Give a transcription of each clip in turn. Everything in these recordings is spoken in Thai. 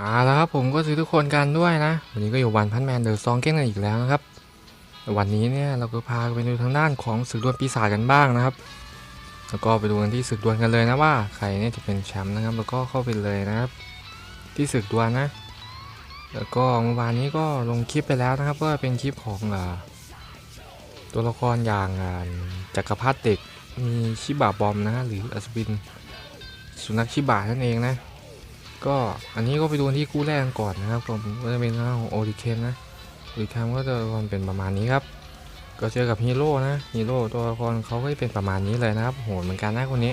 อ่าแล้วครับผมก็ซื้อทุกคนกันด้วยนะ วันนี้ก็อยู่วันพันแมนเดอร์ซองเก้นกันอีกแล้วนะครับ วันนี้เนี่ยเราก็พาไปดูทางด้านของศึกดวลปีศาจกันบ้างนะครับ แล้วก็ไปดูกันที่ศึกดวลกันเลยนะว่าใครเนี่ยจะเป็นแชมป์นะครับ แล้วก็เข้าไปเลยนะครับ ที่ศึกดวลนะ แล้วก็เมื่อวานนี้ก็ลงคลิปไปแล้วนะครับ ก็เป็นคลิปของอตัวละครอย่างจักรพรรดิเด็กมีชิบะบอมนะหรืออัศวินสุนัขชิบะนั่นเองนะ ก็อันนี้ก็ไปดูที่คู่แรกก่อนนะครับผมก็จะเป็นหน้าของโอริเคนนะโอริเคนก็จะเป็นประมาณนี้ครับ ก็เจอกับฮีโร่นะฮีโร่ตัวละครเขาก็เป็นประมาณนี้เลยนะครับโหดเหมือนกันนะคนนี้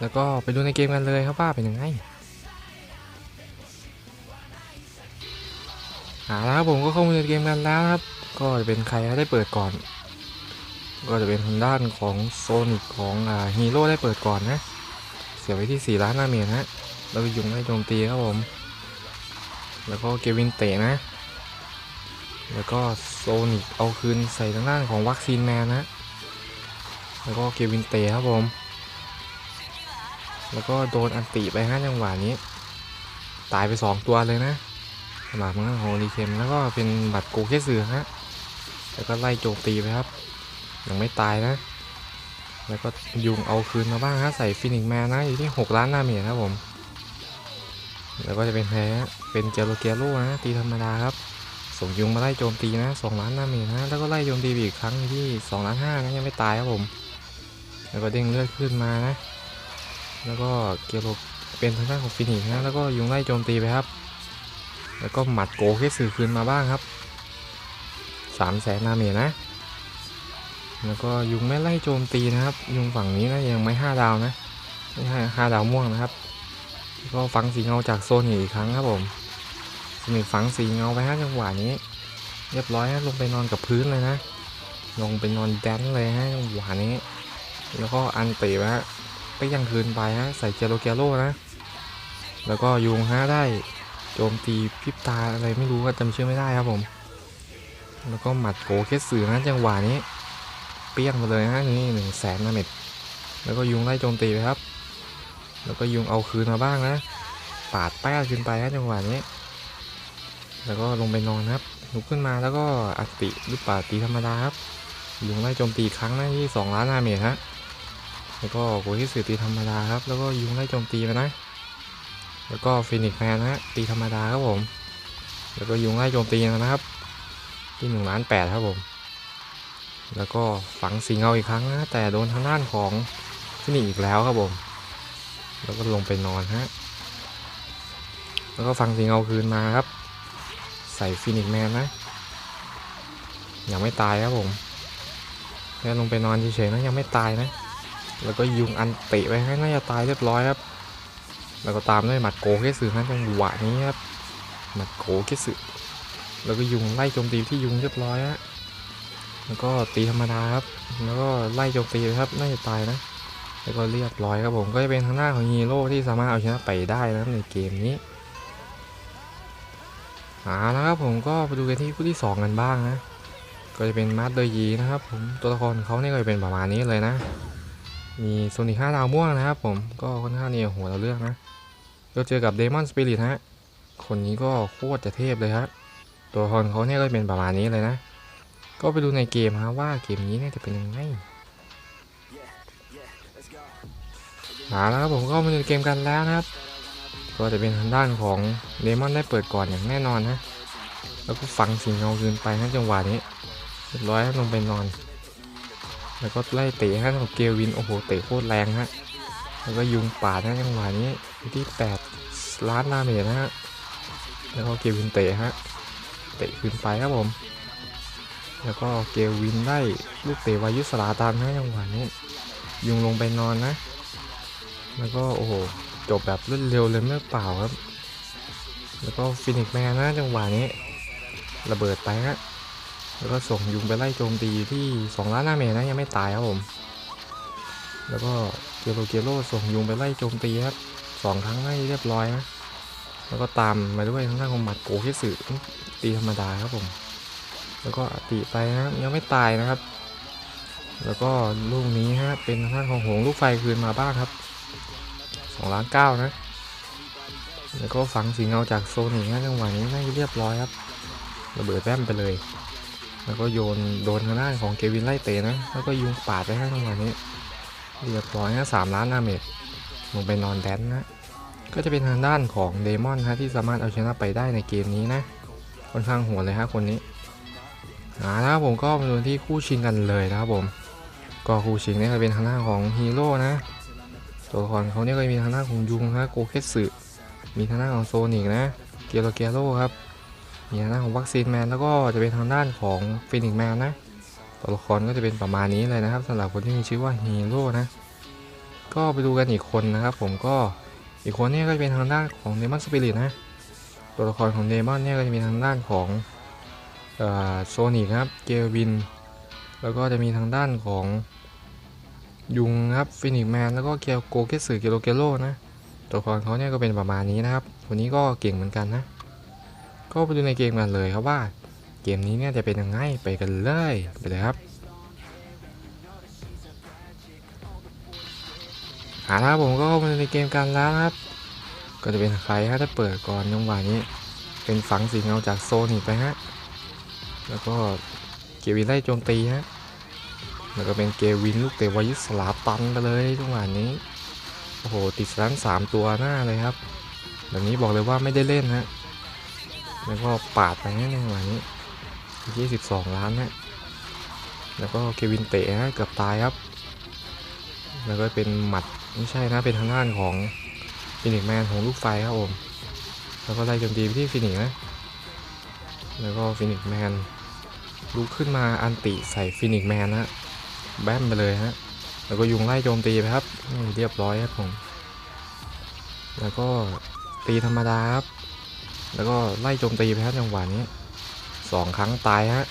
แล้วก็ไปดูในเกมกันเลยครับว่าเป็นยังไงเอาละครับผมก็เข้ามาในเกมกันแล้วครับ ก็จะเป็นใครได้เปิดก่อน ก็จะเป็นทางด้านของโซนิกของฮีโร่ได้เปิดก่อนนะ เสียไว้ที่ 4 ล้านหน้าเมียนะ แล้วก็ยุงได้โจมตีครับผม แล้วก็เกวินเตะนะ แล้วก็โซนิกเอาคืนใส่ทางด้านของวัคซีนแมนนะ แล้วก็เกวินเตะครับผม แล้วก็โดนอันติไปห้าจังหวะนี้ ตายไป 2 ตัวเลยนะสำหรับมันของโอริเคนแล้วก็เป็นบัตรโกเคสือฮะ แล้วก็ไล่โจมตีไปครับ ยังไม่ตายนะแล้วก็ยุงเอาคืนมาบ้างฮะใส่ฟินิกแมนนะอยู่ที่ 6 ล้านน้าเมียครับผม แล้วก็จะเป็นแพ้เป็นเจโรเกียโร่นะตีธรรมดาครับส่งยุงมาไล่โจมตีนะ2ล้านหน้าเมีนะ แล้วก็ไล่โจมตีอีกครั้งที่2ล้านห้านะยังไม่ตายครับผม แล้วก็เด้งเลือดขึ้นมานะ แล้วก็เกียโรเป็นทางด้านของฟินิกนะแล้วก็ยุงไล่โจมตีไปครับ แล้วก็หมัดโกเคสื่อคืนมาบ้างครับ3 0 0แสนหน้าเมีนะ แล้วก็ยุงไม่ไล่โจมตีนะครับ ยุงฝั่งนี้นะยังไม่ห้าดาวนะไม่ห้าดาวม่วงนะครับ ก็ฝังสีเงาจากโซนอีกครั้งครับผมสมิธฝังสีเงาไปฮะจังหวะนี้ เรียบร้อยฮะลงไปนอนกับพื้นเลยนะ ลงไปนอนแดนเลยฮะจังหวะนี้ แล้วก็อันเตะฮะไปยังคืนไปฮะใส่เจโรเกโร่นะ แล้วก็ยุงฮะได้โจมตีพิบตาอะไรไม่รู้ก็จำชื่อไม่ได้ครับผม แล้วก็หมัดโกเคสสื่อนะจังหวะนี้ เปี้ยงมาเลยฮะนี่หนึ่งแสนนะเม็ดแล้วก็ยุงไล่โจมตีไปครับ แล้วก็ยุงเอาคืนมาบ้างนะ ปาดแป้ขึ้นไปฮะจังหวะนี้ แล้วก็ลงไปนอนครับลุกขึ้นมาแล้วก็อัติหรือปาตีธรรมดาครับยุงไล่โจมตีครั้งนะที่2ล้านหน้าเมตรฮะแล้วก็โกที่สื่อตีธรรมดาครับ แล้วก็ยุงไล่โจมตีไปนะ แล้วก็ฟินิกแมนนะตีธรรมดาครับผม แล้วก็ยุงไล่โจมตีนะครับ ที่1ล้านแปดครับผม แล้วก็ฝังสีเงาอีกครั้งนะ แต่โดนทางด้านของฟินิกอีกแล้วครับผม แล้วก็ลงไปนอนฮะ แล้วก็ฝังเสีเงาคืนมาครับ ใส่ฟินิกแมนนะยังไม่ตายครับผมแค่ลงไปนอนเฉยๆนะยังไม่ตายนะ แล้วก็ยุงอันเตะไปให้น่าจะตายเรียบร้อยครับ แล้วก็ตามด้วยหมัดโกเคสึนะจังหวะนี้ครับหมัดโกเคสึแล้วก็ยุงไล่โจมตีที่ยุงเรียบร้อยฮะแล้วก็ตีธรรมดาครับ แล้วก็ไล่โจมตีครับ น่าจะตายนะ แล้วก็เรียบร้อยครับผมก็จะเป็นทางหน้าของฮีโร่ที่สามารถเอาชนะไปได้นะในเกมนี้เอาละครับผมก็ไปดูกันที่คู่ที่ 2 กันบ้างนะ ก็จะเป็นมาสเตอร์ยีนะครับผมตัวละครเขาเนี่ยก็จะเป็นประมาณนี้เลยนะ มีโซนิคห้าดาวม่วงนะครับผมก็ค่อนข้างเนี่ยโหเราเลือกนะก็เจอกับเดมอนสปิริตฮะคนนี้ก็โคตรจะเทพเลยครับตัวละครเขาเนี่ยก็เป็นประมาณนี้เลยนะ ก็ไปดูในเกมฮะว่าเกมนี้เนี่ยจะเป็นยังไง เอาแล้วครับผมก็มาดูเกมกันแล้วนะครับ ก็จะเป็นทางด้านของเดมอนได้เปิดก่อนอย่างแน่นอนนะ แล้วก็ฝังสิงเงาคืนไปนะจังหวะนี้เรียบร้อยลงไปนอน แล้วก็ไล่เตะฮะของเกลวินโอ้โหเตะโคตรแรงฮะแล้วก็ยุงป่าดนะจังหวะนี้ที่8ล้านดาเมจนะฮะแล้วก็เกลวินเตะฮะเตะคืนไปครับผมแล้วก็เกลวินได้ลูกเตะวายุสลาตามนะจังหวะนี้ ยุงลงไปนอนนะ แล้วก็โอ้โหจบแบบรวดเร็วเลยไม่เปล่าครับ แล้วก็ฟินิกแมนนะจังหวะนี้ ระเบิดไปฮะแล้วก็ส่งยุงไปไล่โจมตีที่2ล้านหน้าเมนะยังไม่ตายครับผม แล้วก็เกโรเกโรส่งยุงไปไล่โจมตีครับสองครั้งให้เรียบร้อยนะแล้วก็ตามมาด้วยทางด้านของหมัดโกเคสึตีธรรมดาครับผม แล้วก็ตีไปนะยังไม่ตายนะครับ แล้วก็ลูกนี้ฮะเป็นทางด้านของหงลูกไฟคืนมาบ้างครับ2ล้านเก้านะ แล้วก็ฝังสีเงาจากโซนิกนะจังหวะนี้น่เรียบร้อยครับระเบิดแว่มไปเลย แล้วก็โยนโดนทางด้านของเกวินไล่เตะนะ แล้วก็ยุงปาดไปให้จังหวะนี้เรียบร้อยนะสามล้านนาเมจลงไปนอนแดนนะก็จะเป็นทางด้านของเดมอนฮะที่สามารถเอาชนะไปได้ในเกมนี้นะค่อนข้างหัวเลยฮะคนนี้อ่านะครับผมก็มาดูที่คู่ชิงกันเลยนะครับผม ก็คูชิงเนี่ยก็เป็นทางด้าของฮีโร่นะ ตัวละครเขาเนี่ยก็มีทางด้าของยุงฮะโกเคสึมีทางด้าของโซนิกนะ เกียร์เกียโร่ครับ มีทางด้าของวัคซีนแมนแล้วก็จะเป็นทางด้านของฟินิกแมนนะ ตัวละครก็จะเป็นประมาณนี้เลยนะครับสำหรับคนที่มีชื่อว่าฮีโร่นะ ก็ไปดูกันอีกคนนะครับ ผมก็อีกคนเนี่ยก็จะเป็นทางด้านของเดมอนสปิริตนะ ตัวละครของเดมอนเนี่ยก็จะมีทางด้านของโซนิกครับ เกลวิน แล้วก็จะมีทางด้านของยุงครับฟินิกแมนแล้วก็เกียวโกเกสึเกโรเกโร่นะตัวละครเขาเนี่ยก็เป็นประมาณนี้นะครับคนนี้ก็เก่งเหมือนกันนะ ก็ไปดูในเกมกันเลยครับว่าเกมนี้เนี่ยจะเป็นยังไงไปกันเลยไปเลยครับเอาละครับผมก็เข้ามาในเกมกันแล้วครับ ก็จะเป็นใครฮะถ้าเปิดก่อนจังหวะนี้ เป็นฝังสีเงาจากโซนิกไปฮะแล้วก็เกียวินไล่โจมตีฮะ แล้วก็เป็นเกวินลูกเตะวายุสลาตันไปเลยจังหวะนี้ โอ้โห ติดสตันสามตัวหน้าเลยครับ แบบนี้บอกเลยว่าไม่ได้เล่นฮะแล้วก็ปาดไปนะจังหวะนี้ 22 ล้านนะแล้วก็เควินเตะนะเกือบตายครับ แล้วก็เป็นหมัดไม่ใช่นะ เป็นทางด้านของฟินิกแมนของลูกไฟครับผม แล้วก็ไล่โจมตีไปที่ฟินิกนะ แล้วก็ฟินิกแมนลุกขึ้นมาอันติใส่ฟินิกแมนนะ แบมไปเลยฮะ แล้วก็ยุงไล่โจมตีไปครับ เรียบร้อยครับผม แล้วก็ตีธรรมดาครับ แล้วก็ไล่โจมตีไปครับจังหวะนี้สองครั้งตายฮะ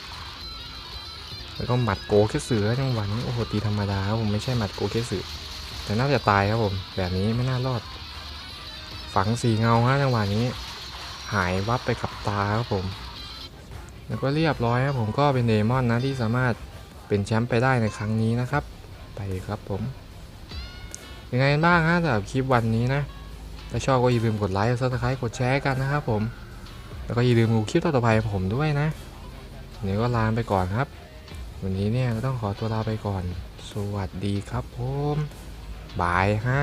แล้วก็หมัดโกเคสือจังหวะนี้โอ้โหตีธรรมดาครับผมไม่ใช่หมัดโกเคสือแต่น่าจะตายครับผม แบบนี้ไม่น่ารอด ฝังสีเงาฮะจังหวะนี้ หายวับไปกับตาครับผม แล้วก็เรียบร้อยครับผมก็เป็นเดมอนนะที่สามารถ เป็นแชมป์ไปได้ในครั้งนี้นะครับ ไปครับผมยังไงกันบ้างฮะสำหรับคลิปวันนี้นะถ้าชอบก็อย่าลืมกดไลค์กดซับสไครต์กดแชร์กันนะครับผม แล้วก็อย่าลืมดูคลิปต่อไปของผมด้วยนะเดี๋ยวก็ลาไปก่อนครับ วันนี้เนี่ยต้องขอตัวลาไปก่อน สวัสดีครับผมบายฮะ